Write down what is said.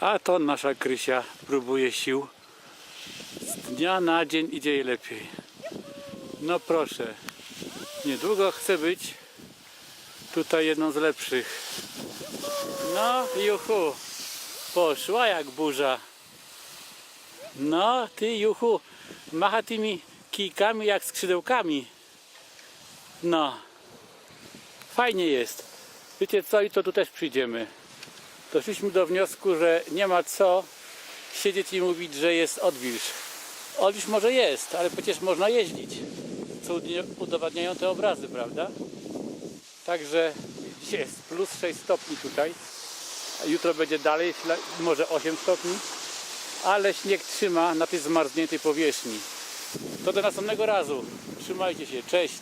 A to nasza Krysia próbuje sił. Z dnia na dzień idzie jej lepiej. No proszę. Niedługo chce być tutaj jedną z lepszych. No, juchu. Poszła jak burza. No, ty juchu. Macha tymi kijkami jak skrzydełkami. No. Fajnie jest. Wiecie co? I to tu też przyjdziemy. Doszliśmy do wniosku, że nie ma co siedzieć i mówić, że jest odwilż. Odwilż może jest, ale przecież można jeździć. Co udowadniają te obrazy, prawda? Także jest plus 6 stopni tutaj. Jutro będzie dalej, może 8 stopni. Ale śnieg trzyma na tej zmarzniętej powierzchni. To do następnego razu. Trzymajcie się. Cześć.